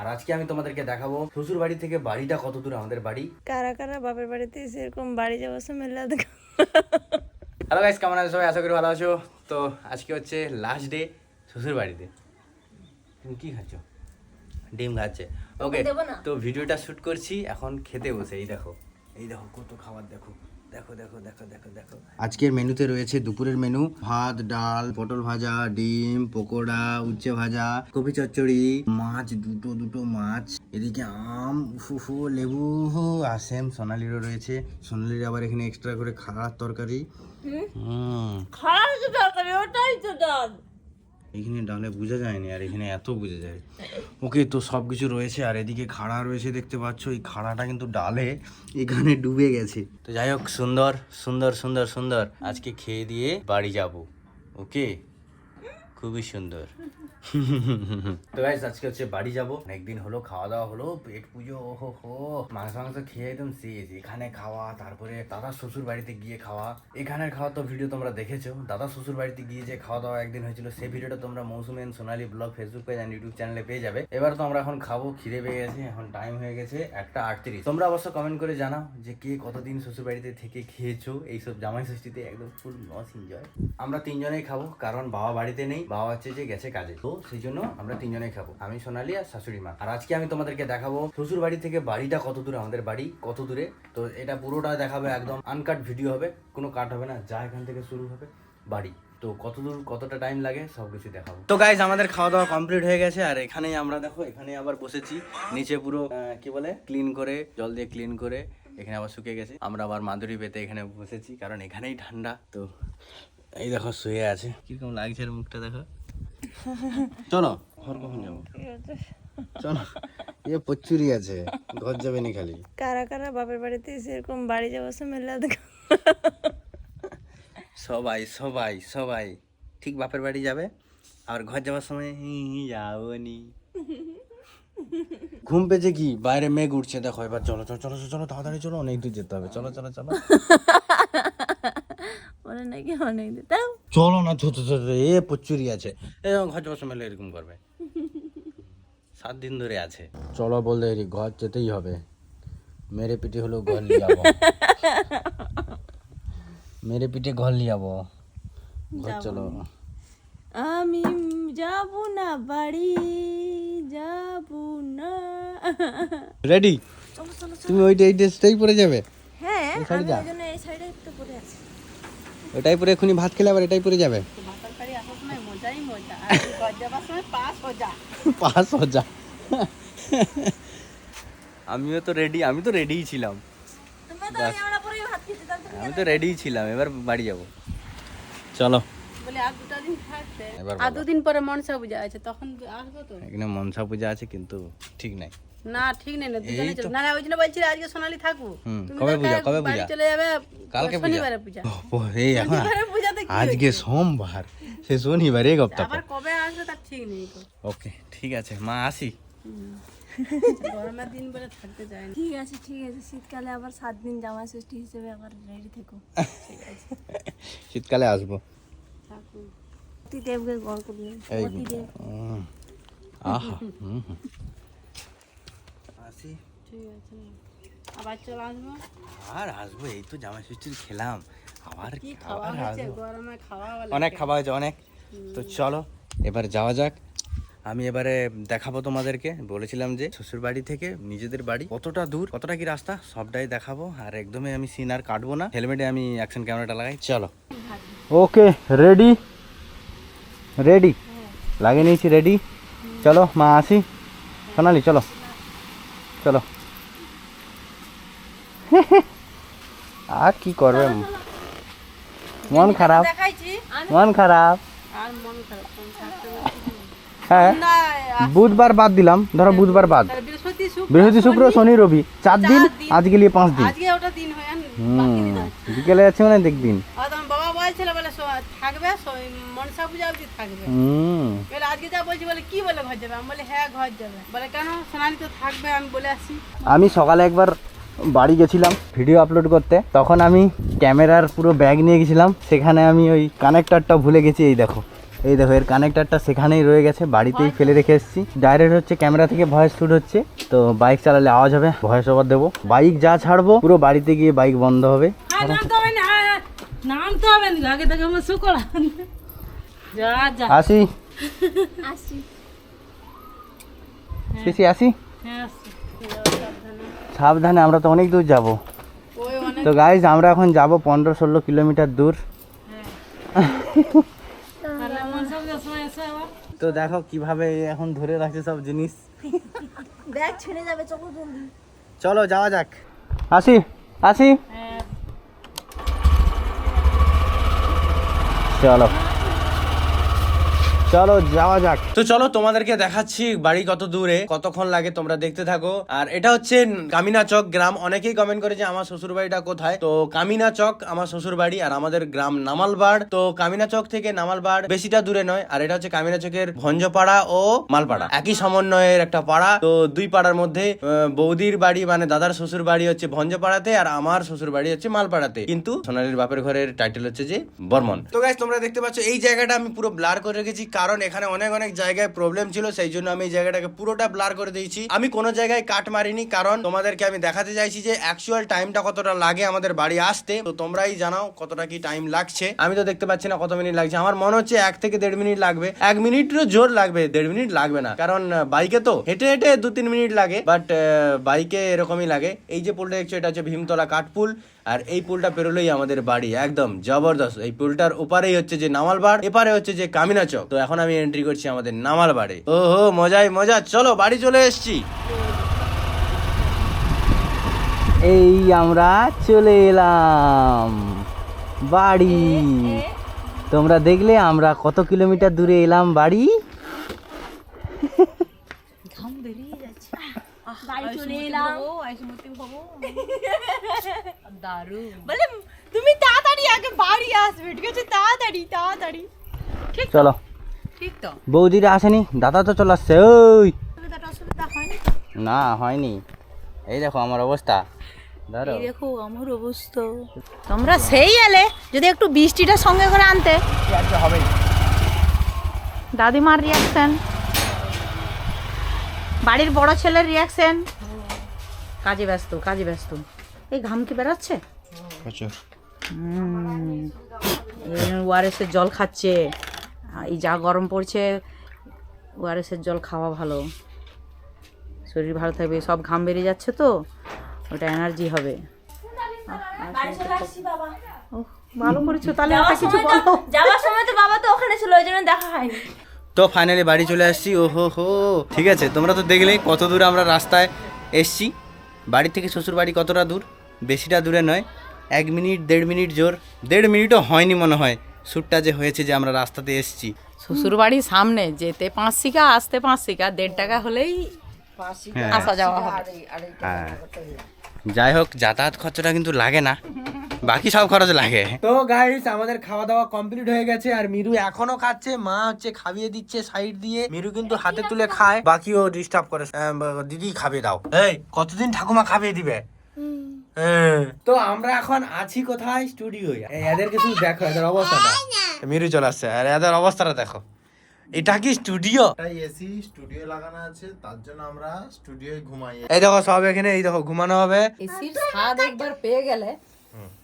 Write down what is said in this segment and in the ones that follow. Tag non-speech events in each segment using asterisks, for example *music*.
আর আজকে আমি তোমাদেরকে দেখাবো শ্বশুর বাড়ি থেকে বাড়িটা কত দূর আমাদের বাড়ি। কারা কারা বাপের বাড়িতে সেরকম বাড়ি যাওয়ার সময় দেখা। হ্যালো গাইস কেমন আছো? সবাই আশা করি ভালো আছো। তো আজকে হচ্ছে লাস্ট ডে শ্বশুর বাড়িতে তুমি কি খাচ্ছ? ডিম খাচ্ছে। ওকে তো ভিডিওটা শুট করছি এখন খেতে বসে। এই দেখো এই দেখো কত খাবার দেখো। দেখো দেখো দেখো দেখো দেখো। আজকের মেনুতে রয়েছে দুপুরের মেনু। ভাত ডাল পটল ভাজা ডিম পকোড়া উচ্ছে ভাজা কপি চচ্চড়ি মাছ দুটো দুটো মাছ। এদিকে আম ফুফু লেবু আর সেম সোনালিরও রয়েছে। সোনালির আবার এখানে এক্সট্রা করে খাওয়ার তরকারি। হুম। খারাপ তরকারি ওটাই তো ডাল এখানে ডালে বোঝা যায়নি আর এখানে এত বোঝা যায়। ওকে, তো সব কিছু রয়েছে আর এদিকে খাড়া রয়েছে দেখতে পাচ্ছ। এই খাড়াটা কিন্তু ডালে এখানে ডুবে গেছে। তো যাই হোক, সুন্দর সুন্দর সুন্দর সুন্দর। আজকে খেয়ে দিয়ে বাড়ি যাব। ওকে? খুবই সুন্দর। *laughs* তো গাইস আজকে হচ্ছে বাড়ি যাব। অনেকদিন হলো খাওয়া দাওয়া হলো, পেট পুজো ওহো হো মাংস মাংস খেয়ে একদম শেষ। এখানে খাওয়া, তারপরে দাদা শ্বশুর বাড়িতে গিয়ে খাওয়া। এখানের খাওয়া তো ভিডিও তোমরা দেখেছ। দাদা শ্বশুর বাড়িতে গিয়ে যে খাওয়া দাওয়া একদিন হয়েছিল সেই ভিডিওটা তোমরা মৌসুমেন Sonali blog Facebook page and YouTube চ্যানেলে পেয়ে যাবে। এবার তো আমরা এখন খাব, খিদে পেয়ে গেছে, এখন টাইম হয়ে গেছে একটা আটত্রিশ। তোমরা অবশ্য কমেন্ট করে জানাও যে কে কতদিন শ্বশুর বাড়িতে থেকে খেয়েছো, এইসব জামাই ষষ্ঠীতে একদম ফুল মস এনজয় আমরা তিনজনেই খাব, কারণ বাবা বাড়িতে নেই। বাবা হচ্ছে যে গেছে কাজে। তো সেই জন্য আমরা তিনজনেই খাব। আমি, সোনালি আর শাশুড়ি মা। আর আজকে আমি তোমাদেরকে দেখাবো শ্বশুর বাড়ি থেকে বাড়িটা কত দূরে, আমাদের বাড়ি কত দূরে। তো এটা পুরোটা দেখাবে একদম আনকাট ভিডিও হবে। কোনো কাট হবে না, যা এখান থেকে শুরু হবে বাড়ি। তো কত দূর, কতটা টাইম লাগে সব কিছু দেখাবো। তো গাইজ আমাদের খাওয়া দাওয়া কমপ্লিট হয়ে গেছে। আর এখানেই আমরা দেখো এখানে আবার বসেছি। নিচে পুরো কি বলে? ক্লিন করে, জল দিয়ে ক্লিন করে এখানে আবার শুকিয়ে গেছে। আমরা আবার মাদুরি পেতে এখানে বসেছি, কারণ এখানেই ঠান্ডা। তো এই দেখো শুয়ে আছে। কীরকম লাগছে এর মুখটা দেখো? চলো ঘর কখন যাব? চলো এ প্রচুরই আছে ঘর যাবে না খালি। কারা কারা বাপের বাড়িতে সেরকম বাড়ি যাওয়ার সময় দেখা? সবাই সবাই সবাই। ঠিক বাপের বাড়ি যাবে আর ঘর যাওয়ার সময় যাবনি ঘুম পেয়েছে কি? বাইরে মেঘ উঠছে দেখো এবার চলো চলো চলো চলো তাড়াতাড়ি চলো অনেক দূর যেতে হবে। চলো চলো চলো। বলে নাকি অনেক দিন। তাও? চলো না ছোট ছোট এ প্রচুরই আছে। এরকম ঘর যাওয়ার সময় এরকম করবে। সাত দিন ধরে আছে। চলো বলতে ঘর যেতেই হবে। মেরে পিঠে হলো ঘর নিয়ে যাব। মেরে পিঠে ঘর নিয়ে যাব। ঘর চলো। আমি যাব না বাড়ি যাব না। রেডি। তুমি এই ড্রেসটাই পরে যাবে। হ্যাঁ আমি। ওই জন্য এই সাইডে ওটাই পরে এখনই ভাত খেলে আবার এটাই পরে যাবে। পাস পাঁচ হাজার আমিও তো রেডি আমি তো রেডিই ছিলাম। তুমি তো আমরা পরেই ভাত খেতে তাহলে তুমি আমি তো রেডিই ছিলাম এবার বাড়ি যাব। চলো। বলে আর দিন আর দুদিন পরে মনসা পূজা আছে তখন আসব তো? এখানে মনসা পূজা আছে কিন্তু ঠিক নাই। না ঠিক নেই না দুজনে চলে না না ওই জন্য বলছি আজকে সোনালি থাকব হুম, তুমি কবে তো পূজা, কাল কবে বাড়ি পূজা? চলে যাবে কালকে পূজা? শনিবারে পূজা। ও এই এখন শনিবারে পূজাতে কি আজকে সোমবার সে শনিবার এই সপ্তাহ আবার কবে আসবে তার ঠিক নেই তো। ওকে ঠিক আছে মা আসি। গরমের দিন বলে থাকতে চায় না। ঠিক আছে ঠিক আছে শীতকালে আবার সাত দিন জামা ষষ্ঠী হিসেবে আবার রেডি থেকো। শীতকালে আসব। থাকুন অতিদেবকে গড় করবেন এই অতিদেব। উম, আহা হুম, হুম। আসি ঠিক আছে। আবার চলে আসব? আর আসব এই তো জামা ষষ্ঠীর খেলাম। আবার কি খাওয়া হয়েছে? আসব। গরমে খাওয়া অনেক খাওয়া হয়েছে অনেক। তো চলো এবার যাওয়া যাক। আমি এবারে দেখাবো তোমাদেরকে। বলেছিলাম যে শ্বশুর বাড়ি থেকে নিজেদের বাড়ি কতটা দূর কতটা কি রাস্তা সবটাই দেখাবো। আর একদমই আমি সিন আর কাটবো না। হেলমেটে আমি অ্যাকশন ক্যামেরাটা লাগাই। চলো। ওকে রেডি রেডি লাগিয়ে নিয়েছি রেডি চলো মা আসি। সোনালি চলো। চলো। *laughs* আর কি করবে? মন খারাপ। মন খারাপ। হ্যাঁ। বুধবার বাদ দিলাম। ধরো বুধবার বাদ। বৃহস্পতি শুক্র শনি। রবি। চার দিন আজকে নিয়ে পাঁচ দিন। হয়। বিকেলে যাচ্ছে মানে দেখদিন। থাকবে মনসা পূজা অবধি থাকবে। এবার আজকে যা বলছি বলে কি বলে ঘর যাবে? আমি বলে হ্যাঁ ঘর যাবে। বলে কেন? সোনালি তো থাকবে আমি বলে আসি। আমি সকালে একবার বাড়ি গেছিলাম ভিডিও আপলোড করতে। তখন আমি ক্যামেরার পুরো ব্যাগ নিয়ে গেছিলাম। সেখানে আমি ওই কানেক্টারটা ভুলে গেছি এই দেখো। এই দেখো এর কানেক্টারটা সেখানেই রয়ে গেছে বাড়িতেই ফেলে রেখে এসেছি। ডাইরেক্ট হচ্ছে ক্যামেরা থেকে ভয়েস শুট হচ্ছে। তো বাইক চালালে আওয়াজ হবে ভয়েস ওভার দেবো। বাইক যা ছাড়বো পুরো বাড়িতে গিয়ে বাইক বন্ধ হবে। আর নামতে হবে না আগে থেকে আমার যা যা। আসি। আসি। পিসি আসি। হ্যাঁ সাবধানে আমরা তো অনেক দূর যাব। তো গাইজ আমরা এখন যাব পনেরো ষোলো কিলোমিটার দূর। তো দেখো কীভাবে এখন ধরে রাখছে সব জিনিস। ব্যাগ ছেড়ে যাবে চলো চলো যাওয়া যাক। আসি আসি। হ্যাঁ। চলো চলো, যাওয়া যাক। তো চলো, তোমাদেরকে দেখাচ্ছি বাড়ি কত দূরে, কতক্ষণ লাগে তোমরা দেখতে থাকো। আর এটা হচ্ছে কামিনা চক গ্রাম। অনেকেই কমেন্ট করে যে আমার শ্বশুর বাড়িটা কোথায়? তো কামিনা চক আমার শ্বশুর বাড়ি আর আমাদের গ্রাম নামালবাড়। তো কামিনা চক থেকে নামালবাড় বেশিটা দূরে নয়, আর এটা হচ্ছে কামিনা চকের ভঞ্জপাড়া ও মালপাড়া। একই সমন্বয়ের একটা পাড়া। তো দুই পাড়ার মধ্যে বৌদির বাড়ি মানে দাদার শ্বশুর বাড়ি হচ্ছে ভঞ্জপাড়াতে আর আমার শ্বশুর বাড়ি হচ্ছে মালপাড়াতে। কিন্তু সোনালির বাপের ঘরের টাইটেল হচ্ছে যে বর্মন। তো গাইস তোমরা দেখতে পাচ্ছ, এই জায়গাটা আমি পুরো ব্লার করে রেখেছি। কারণ এখানে অনেক অনেক জায়গায় প্রবলেম ছিল, সেই জন্য আমি এই জায়গাটাকে পুরোটা ব্লার করে দিয়েছি। আমি কোনো জায়গায় কাট মারিনি, কারণ তোমাদেরকে আমি দেখাতে চাইছি যে অ্যাকচুয়াল টাইমটা কতটা লাগে আমাদের বাড়ি আসতে। তো তোমরাই জানাও কতটা কি টাইম লাগছে। আমি তো দেখতে পাচ্ছি না কত মিনিট লাগছে। আমার মনে হচ্ছে এক থেকে দেড় মিনিট লাগবে। এক মিনিটেরও জোর লাগবে, দেড় মিনিট লাগবে না। কারণ বাইকে তো হেঁটে হেঁটে দু তিন মিনিট লাগে বাট বাইকে এরকমই লাগে। এই যে পুলটা দেখছ, এটা হচ্ছে ভীমতলা কাঠপুল আর এই পুলটা পেরোলেই আমাদের বাড়ি একদম জবরদস্ত। এই পুলটার ওপারেই হচ্ছে যে নামালবাড় এপারে হচ্ছে যে কামিনা চক। তো এখন আমি এন্ট্রি করছি আমাদের নামালবাড়ে ও হো মজাই মজা। চলো বাড়ি চলে এসেছি। এই আমরা চলে এলাম। বাড়ি। তোমরা দেখলে আমরা কত কিলোমিটার দূরে এলাম বাড়ি বাড়ি চলে এলাম। *laughs* বলে তুমি তাড়াতাড়ি আগে বাড়ি আসবে ঠিক আছে? তাড়াতাড়ি তাড়াতাড়ি। ঠিক চলো। ঠিক তো? বৌদিরা আসেনি দাদা তো চলে আসছে ওই। না হয়নি। এই দেখো আমার অবস্থা। ধরো দেখো আমার অবস্থা। তোমরা সেই এলে যদি একটু বৃষ্টিটা সঙ্গে করে আনতে। হবে দাদিমার রিয়াকশন বাড়ির বড় ছেলের রিয়াকশন কাজে ব্যস্ত কাজে ব্যস্ত। এই ঘাম কি বেরাচ্ছে? প্রচুর। ওআরএসের জল খাচ্ছে। এই যা গরম পড়ছে ওআরএসের জল খাওয়া ভালো। শরীর ভালো থাকবে সব ঘাম বেরিয়ে যাচ্ছে তো ওটা এনার্জি হবে। বাড়ি চলে আসছি বাবা। ওহ, ভালো করেছ তাহলে যাওয়ার কিছু সময় তো বলো। যাওয়ার সময় তো বাবা তো ওখানে ছিল ওই জন্য দেখা হয়নি। তো ফাইনালি বাড়ি চলে আসছি ও হো হো। ঠিক আছে তোমরা তো দেখলেই কত দূর আমরা রাস্তায় এসছি। বাড়ি থেকে শ্বশুর বাড়ি কতটা দূর? বেশিটা দূরে নয় এক মিনিট দেড় মিনিট জোর। দেড় মিনিটও হয়নি মনে হয় শ্যুটটা যে হয়েছে যে আমরা রাস্তাতে এসছি। শ্বশুর বাড়ির সামনে যেতে পাঁচ শিকা আসতে পাঁচ শিকা দেড় টাকা হলেই হ্যাঁ। আসা যাওয়া হবে। হ্যাঁ। যাই হোক যাতায়াত খরচটা কিন্তু লাগে না। বাকি সব খরচ লাগে। তো গাইস আমাদের খাওয়া দাওয়া কমপ্লিট হয়ে গেছে আর মিরু এখনও খাচ্ছে। মা হচ্ছে খাইয়ে দিচ্ছে সাইড দিয়ে। মিরু কিন্তু হাতে তুলে খায়। বাকিও ডিস্টার্ব করে। দিদি খাবে দাও। এই কতদিন ঠাকুমা খাইয়ে দিবে? হ্যাঁ। তো আমরা এখন আছি কোথায়? স্টুডিও এদেরকে শুধু দেখো এদের অবস্থাটা মিরু চলে আসছে। আর এদের অবস্থাটা দেখো। এটা কি স্টুডিও এসি স্টুডিও লাগানো আছে তার জন্য আমরা স্টুডিওয় ঘুমাই। এই দেখো সব এখানে এই দেখো ঘুমানো হবে। এসির স্বাদ একবার পেয়ে গেলে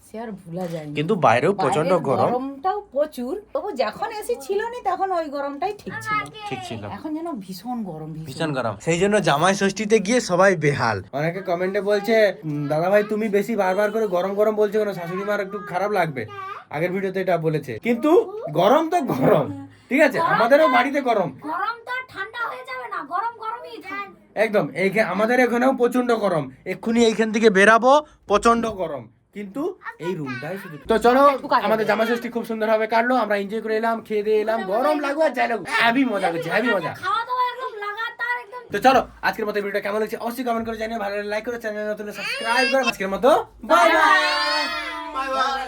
সে আর ভুলা যায় কিন্তু বাইরেও প্রচণ্ড গরম। গরমটাও প্রচুর। তবু যখন এসি ছিল না তখন ওই গরমটাই ঠিক ছিল। ঠিক ছিল। এখন যেন ভীষণ গরম ভীষণ ভীষণ গরম। সেই জন্য জামাই ষষ্ঠীতে গিয়ে সবাই বেহাল। অনেকে কমেন্টে বলছে দাদা ভাই তুমি বেশি বারবার করে গরম গরম বলছো কেন? শাশুড়ি মার একটু খারাপ লাগবে। আগের ভিডিওতে এটা বলেছে। কিন্তু গরম তো গরম ঠিক আছে? আমাদেরও বাড়িতে গরম। গরম তো ঠান্ডা হয়ে যাবে না গরম গরমই একদম এইখানে আমাদের এখানেও প্রচণ্ড গরম। এক্ষুনি এইখান থেকে বেরাবো প্রচণ্ড গরম। কিন্তু এই রুমটাই শুধু তো চলো আমাদের জামা ষষ্ঠী খুব সুন্দর ভাবে কাটলো আমরা এনজয় করে এলাম খেয়ে দিয়ে এলাম। গরম লাগবে আর যাই লাগুক হ্যাভি মজা করছি হ্যাভি মজা। খাওয়া দাওয়া একদম লাগাতার একদম তো চলো আজকের মতো ভিডিওটা কেমন লাগছে অবশ্যই কমেন্ট করে জানিও। ভালো লাইক করে চ্যানেল নতুন সাবস্ক্রাইব করো। আজকের মতো বাই বাই বাই বাই